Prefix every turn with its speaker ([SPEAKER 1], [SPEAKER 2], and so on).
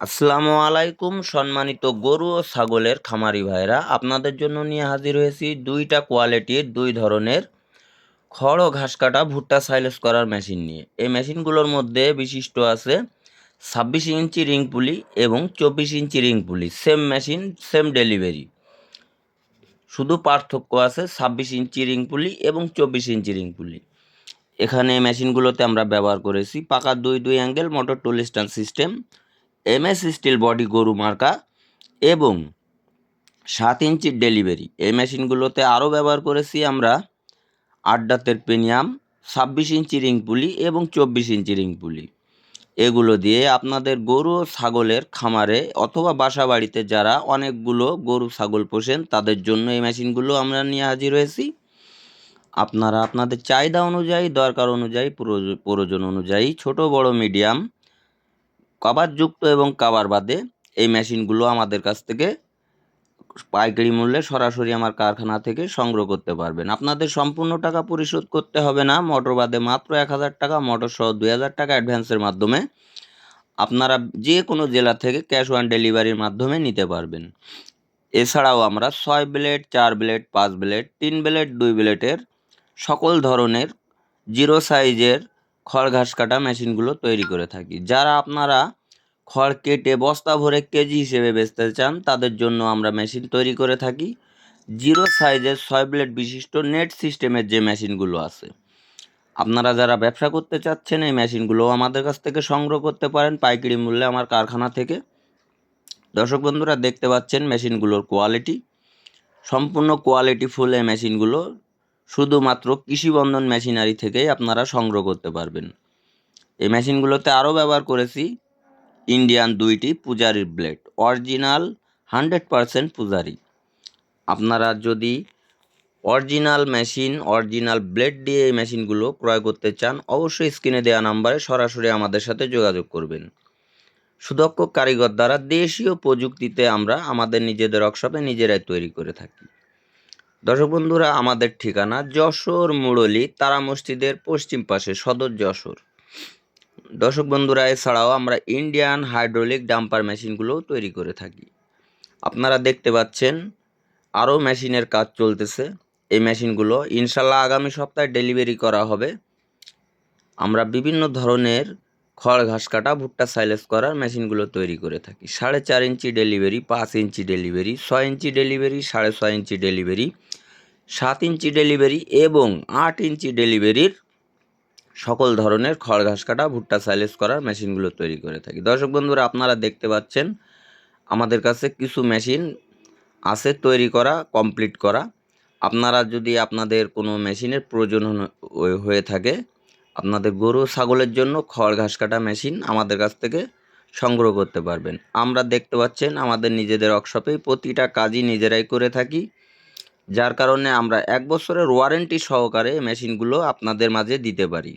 [SPEAKER 1] আসসালামু আলাইকুম, সম্মানিত গরু ও ছাগলের খামারি ভাইরা। আপনাদের জন্য নিয়ে হাজির হয়েছি দুইটা কোয়ালিটির দুই ধরনের খড় ও ঘাস কাটা ভুট্টা সাইলেস করার মেশিন নিয়ে। এই মেশিনগুলোর মধ্যে বিশিষ্ট আছে ছাব্বিশ ইঞ্চি রিং পুলি এবং চব্বিশ inch ring pulley. Same machine, same delivery. শুধু পার্থক্য আছে ছাব্বিশ ইঞ্চি রিং পুলি এবং চব্বিশ ইঞ্চি রিং পুলি। এখানে মেশিনগুলোতে আমরা ব্যবহার করেছি পাকা দুই দুই angle, motor tool stand system MS steel body গরু মার্কা এবং সাত ইঞ্চির ডেলিভারি এই মেশিনগুলোতে আরও ব্যবহার করেছি আমরা আট দাঁতের পেনিয়াম ছাব্বিশ ইঞ্চি রিং পুলি এবং চব্বিশ ইঞ্চি রিং পুলি এগুলো দিয়ে আপনাদের গরু ও ছাগলের খামারে অথবা বাসা বাড়িতে যারা অনেকগুলো গরু ছাগল পোষেন, তাদের জন্য এই মেশিনগুলো আমরা নিয়ে হাজির হয়েছি। আপনারা আপনাদের চাহিদা অনুযায়ী, দরকার অনুযায়ী, প্রয়োজ- প্রয়োজন অনুযায়ী ছোট, বড় মিডিয়াম কভারযুক্ত এবং কাবার বাদে এই মেশিনগুলো আমাদের কাছ থেকে পাইকারি মূল্যে সরাসরি আমার কারখানা থেকে সংগ্রহ করতে পারবেন। আপনাদের সম্পূর্ণ টাকা পরিশোধ করতে হবে না। মোটর বাদে মাত্র এক হাজার টাকা, মোটর সহ দুই হাজার টাকা অ্যাডভান্সের মাধ্যমে আপনারা যে কোনো জেলা থেকে ক্যাশ অন ডেলিভারির মাধ্যমে নিতে পারবেন। এছাড়াও আমরা ছয় ব্লেড, চার ব্লেড, পাঁচ ব্লেড, তিন ব্লেড, দুই ব্লেডের সকল ধরনের জিরো সাইজের খড় ঘাস কাটা মেশিনগুলো তৈরি করে থাকি। যারা আপনারা খড় কেটে বস্তা ভরে কেজি হিসেবে বেচতে চান, তাদের জন্য আমরা মেশিন তৈরি করে থাকি। জিরো সাইজের ছয় ব্লেড বিশিষ্ট নেট সিস্টেমের যে মেশিনগুলো আছে। আপনারা যারা ব্যবসা করতে চাচ্ছেন, এই মেশিনগুলো আমাদের কাছ থেকে সংগ্রহ করতে পারেন পাইকারি মূল্যে আমার কারখানা থেকে। দর্শক বন্ধুরা, দেখতে পাচ্ছেন মেশিনগুলোর কোয়ালিটি সম্পূর্ণ কোয়ালিটি ফুল এই মেশিনগুলো শুধুমাত্র কৃষিবন্ধন মেশিনারি থেকেই আপনারা সংগ্রহ করতে পারবেন। এই মেশিনগুলোতে আরও ব্যবহার করেছি ইন্ডিয়ান দুইটি পূজারির blade, original hundred percent Pujari. আপনারা যদি অরিজিনাল মেশিন, অরিজিনাল ব্লেড দিয়ে এই মেশিনগুলো ক্রয় করতে চান, অবশ্যই স্ক্রিনে দেওয়া নাম্বারে সরাসরি আমাদের সাথে যোগাযোগ করবেন। সুদক্ষ কারিগর দ্বারা দেশীয় প্রযুক্তিতে আমরা আমাদের নিজেদের ওয়ার্কশপে নিজেরাই তৈরি করে থাকি। দর্শক বন্ধুরা, আমাদের ঠিকানা যশোর মুরলী, তারা মসজিদের পশ্চিম পাশে সদর যশোর। দর্শক বন্ধুরা, এছাড়াও আমরা ইন্ডিয়ান হাইড্রোলিক ডাম্পার মেশিনগুলোও তৈরি করে থাকি। আপনারা দেখতে পাচ্ছেন, আরও মেশিনের কাজ চলতেছে। এই মেশিনগুলো ইনশাল্লাহ আগামী সপ্তাহে ডেলিভারি করা হবে। আমরা বিভিন্ন ধরনের খড়, ঘাস কাটা, ভুট্টা সাইলেস করার মেশিনগুলো তৈরি করে থাকি। সাড়ে চার ইঞ্চি ডেলিভারি পাঁচ ইঞ্চি ডেলিভারি ছয় ইঞ্চি ডেলিভারি সাড়ে ছয় ইঞ্চি ডেলিভারি সাত ইঞ্চি ডেলিভারি এবং আট ইঞ্চি ডেলিভারির সকল ধরনের খড় ঘাস কাটা, ভুট্টা, সাইলেস করার মেশিনগুলো তৈরি করে থাকি। দর্শক বন্ধুরা, আপনারা দেখতে পাচ্ছেন, আমাদের কাছে কিছু মেশিন আছে তৈরি করা, কমপ্লিট করা। আপনারা যদি আপনাদের কোনো মেশিনের প্রয়োজন হয়ে থাকে, আপনাদের গরু ছাগলের জন্য খড় ঘাস কাটা মেশিন আমাদের কাছ থেকে সংগ্রহ করতে পারবেন। আমরা দেখতে পাচ্ছেন, আমাদের নিজেদের ওয়ার্কশপে প্রতিটা কাজই নিজেরাই করে থাকি। যার কারণে আমরা এক বছরের ওয়ারেন্টি সহকারে মেশিনগুলো আপনাদের মাঝে দিতে পারি।